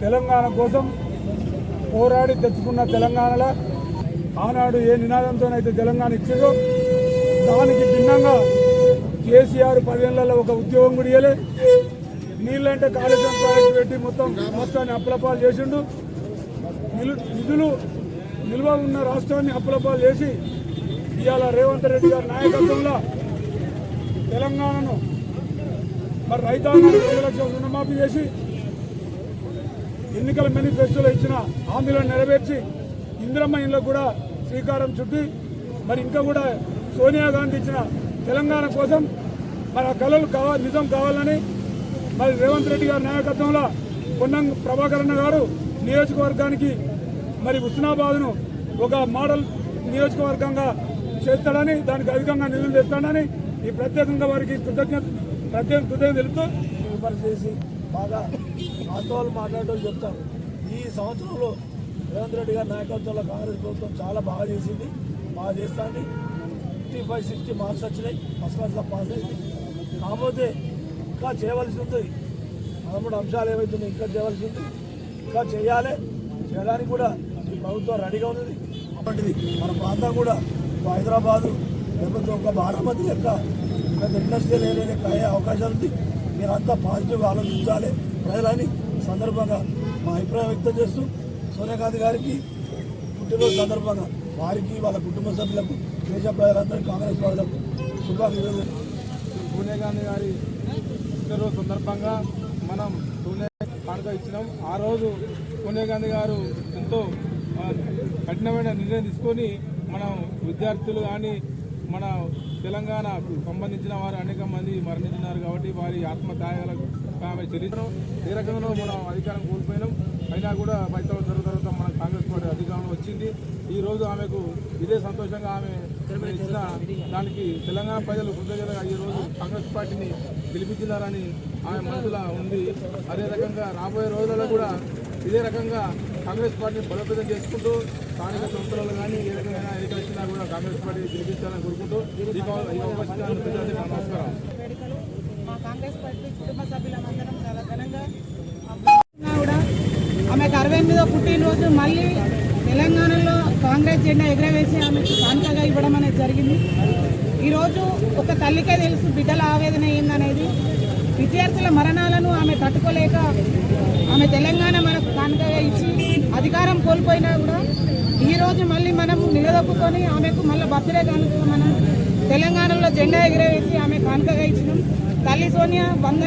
తెలంగాణ కోసం పోరాడి తెచ్చుకున్న తెలంగాణలో ఆనాడు ఏ నినాదంతోనైతే తెలంగాణ ఇచ్చిందో దానికి భిన్నంగా కేసీఆర్ పదేళ్ళలో ఒక ఉద్యోగం కూడా ఇయ్యలే. నీళ్ళంటే కాళేశ్వరం ప్రాజెక్టు పెట్టి మొత్తం రాష్ట్రాన్ని అప్పలపాలు చేసిండు. నిధులు నిల్వ ఉన్న రాష్ట్రాన్ని అప్పలపాలు చేసి ఇవాళ రేవంత్ రెడ్డి గారి నాయకత్వంలో తెలంగాణను మరి రైతాంగానికి రెండు లక్షల రుణమాఫీ చేసి ఎన్నికల మేనిఫెస్టోలో ఇచ్చిన హామీలను నెరవేర్చి ఇందిరమ్మ ఇంట్లో కూడా శ్రీకారం చుట్టి మరి ఇంకా కూడా సోనియా గాంధీ ఇచ్చిన తెలంగాణ కోసం మరి ఆ కళలు కావా నిజం కావాలని మరి రేవంత్ రెడ్డి గారి నాయకత్వంలో పొన్నం ప్రభాకరణ గారు నియోజకవర్గానికి మరి హుస్నాబాద్ను ఒక మోడల్ నియోజకవర్గంగా చేస్తాడని దానికి అధికంగా నిధులు తెస్తాడని ఈ ప్రత్యేకంగా వారికి కృతజ్ఞత ప్రత్యేక కృతజ్ఞత తెలుపుతూ విమర్శ చేసి బాగా వాస్తవాలు మాట్లాడటం చెప్తారు. ఈ సంవత్సరంలో రేవంత్ రెడ్డి గారి నాయకత్వంలో కాంగ్రెస్ ప్రభుత్వం చాలా బాగా చేసింది. బాగా చేస్తుంది ఫిఫ్టీ ఫైవ్ సిక్స్టీ మార్క్స్ వచ్చినాయి. ఫస్ట్ క్లాస్లో పాస్ అయింది. కాకపోతే ఇంకా చేయవలసి ఉంది. పదమూడు అంశాలు ఏవైతున్నాయి ఇంకా చేయవలసి ఉంది. ఇంకా చేయాలి. చేయడానికి కూడా ఈ ప్రభుత్వం రెడీగా ఉన్నది. అటువంటిది మన ప్రాంతం కూడా హైదరాబాదు లేకపోతే ఒక బారామతి యొక్క పెద్ద ఇండస్ట్రియల్ ఏరియా అయ్యే అవకాశాలు ఉంది. మీరంతా పాజిటివ్గా ఆలోచించాలి. ప్రజలని సందర్భంగా మా అభిప్రాయం వ్యక్తం చేస్తూ సోనియాగాంధీ గారికి పుట్టినరోజు సందర్భంగా వారికి వాళ్ళ కుటుంబ సభ్యులకు దేశ ప్రజలందరికీ కాంగ్రెస్ వాళ్ళకు శుభాకాంక్షలు సోనియా గాంధీ గారి పుట్టినరోజు సందర్భంగా మనం సోనియా కానుక ఇచ్చినాం. ఆ రోజు సోనియా గాంధీ గారు ఎంతో కఠినమైన నిర్ణయం తీసుకొని మనం విద్యార్థులు కానీ మన తెలంగాణకు సంబంధించిన వారు అనేక మంది మరణించినారు కాబట్టి వారి ఆత్మత్యాగాలకు ఆమె చరిత్రం ఏ రకంలో మనం అధికారం కోల్పోయినాం. అయినా కూడా పైసలు జరుగుతారు తర్వాత మన కాంగ్రెస్ పార్టీ అధికారంలో వచ్చింది. ఈ రోజు ఆమెకు ఇదే సంతోషంగా ఆమె ఇచ్చిన దానికి తెలంగాణ ప్రజలు కృతజ్ఞతగా ఈ రోజు కాంగ్రెస్ పార్టీని గెలిపించినారని ఆమె మనసులో ఉంది. అదే రకంగా రాబోయే రోజులలో కూడా ఇదే రకంగా కాంగ్రెస్ పార్టీని బలోపేతం చేసుకుంటూ స్థానిక సంస్థలలో కానీ ఏ రకమైన వచ్చినా కూడా కాంగ్రెస్ పార్టీ గెలిపించాలని కోరుకుంటూ ఈ ప్రజలకు నమస్కారం. మా కాంగ్రెస్ పార్టీ కుటుంబ సభ్యులందరం చాలా ఘనంగా ఆమెకు అరవై ఎనిమిదో పుట్టినరోజు. మళ్ళీ తెలంగాణలో కాంగ్రెస్ జెండా ఎగరవేసి ఆమెకు కానుకగా ఇవ్వడం అనేది జరిగింది. ఈరోజు ఒక తల్లికే తెలుసు బిడ్డల ఆవేదన ఏందనేది. విద్యార్థుల మరణాలను ఆమె తట్టుకోలేక ఆమె తెలంగాణ మనకు కానుకగా ఇచ్చి అధికారం కోల్పోయినా కూడా ఈరోజు మళ్ళీ మనం నిలదొక్కుని ఆమెకు మళ్ళీ బర్త్డే కానుక మనం తెలంగాణలో జెండా ఎగరవేసి ఆమె కానుకగా ఇచ్చినాం. తల్లి సోనియా వంద